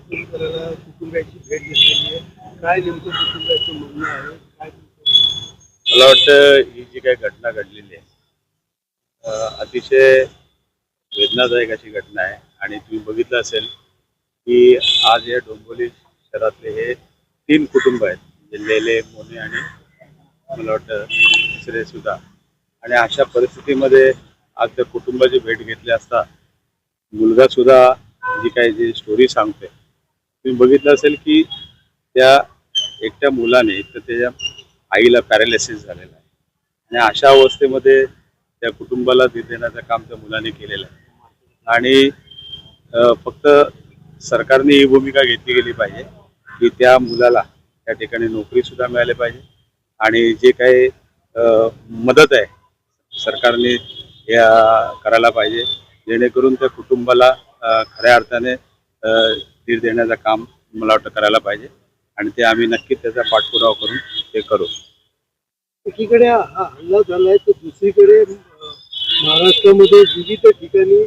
माणसाला कुटुंबाची भेट घेतलेली आहे. काय नेमकं कुटुंबाचं म्हणणं आहे? काय मला वाटतं ही जी काही घटना घडलेली आहे अतिशय वेदनादायक अशी घटना आहे. आणि तुम्ही बघितलं असेल की आज या डोंबोली शहरातले हे तीन कुटुंब आहेत म्हणजे लेले मोने आणि मला वाटतं तिसरे सुद्धा आणि अशा परिस्थितीमध्ये आज त्या कुटुंबाची भेट घेतली असता मुलगा सुद्धा जी काही जी स्टोरी सांगतोय तुम्ही बघितलं असेल की त्या एकट्या मुलाने एक तर त्याच्या आईला पॅरालिसिस झालेला आहे. आणि अशा अवस्थेमध्ये त्या कुटुंबाला देण्याचं काम त्या मुलाने केलेलं आहे. आणि फक्त सरकारने ही भूमिका घेतली गेली पाहिजे की त्या मुलाला त्या ठिकाणी नोकरीसुद्धा मिळाली पाहिजे. आणि जे काही मदत आहे सरकारने या करायला पाहिजे. जेणेकरून त्या कुटुंबाला खऱ्या अर्थाने धीर देण्याचं काम मला वाटतं करायला पाहिजे. आणि ते आम्ही नक्कीच त्याचा पाठपुरावा करून ते करू. एकीकडे हा हल्ला झालाय तर दुसरीकडे महाराष्ट्रामध्ये विविध ठिकाणी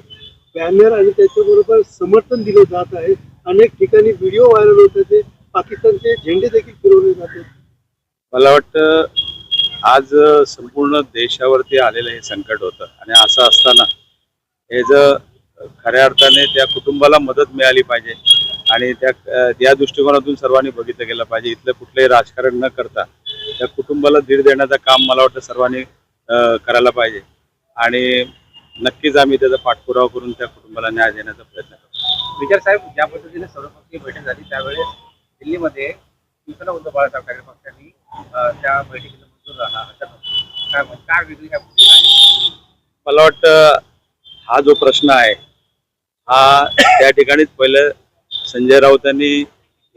बॅनर आणि त्याच्याबरोबर समर्थन दिलं जात आहे. अनेक ठिकाणी व्हिडिओ व्हायरल होत ते पाकिस्तानचे झेंडे देखील फिरवले जातात मला वाटतं आज संपूर्ण देशावरती आलेलं हे संकट होतं. आणि असं असताना हे जर खऱ्या अर्थाने त्या कुटुंबाला मदत मिळाली पाहिजे आणि त्या या दृष्टिकोनातून सर्वांनी बघितलं गेलं पाहिजे. इथलं कुठलंही राजकारण न करता त्या कुटुंबाला धीर देण्याचं काम मला वाटतं सर्वांनी करायला पाहिजे. आणि नक्कीच आम्ही त्याचा पाठपुरावा करून त्या कुटुंबाला न्याय देण्याचा प्रयत्न करू विचार साहेब ज्या पद्धतीने सर्वपक्षीय बैठक झाली त्यावेळेस दिल्लीमध्ये शिवसेना उद्धव बाळासाहेब ठाकरे पक्षांनी त्या बैठकीला मंजूर राहा हरकत नव्हती. काय वेगळी काय मला वाटतं हा जो प्रश्न आहे हा त्या ठिकाणीच पहिलं संजय राऊतांनी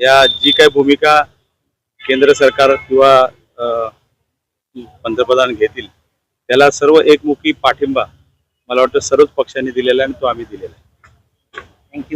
या जी काही भूमिका केंद्र सरकार किंवा अं, पंतप्रधान घेतील त्याला सर्व एकमुखी पाठिंबा मला वाटतं सर्वच पक्षांनी दिलेला आहे आणि तो आम्ही दिलेला आहे. थँक्यू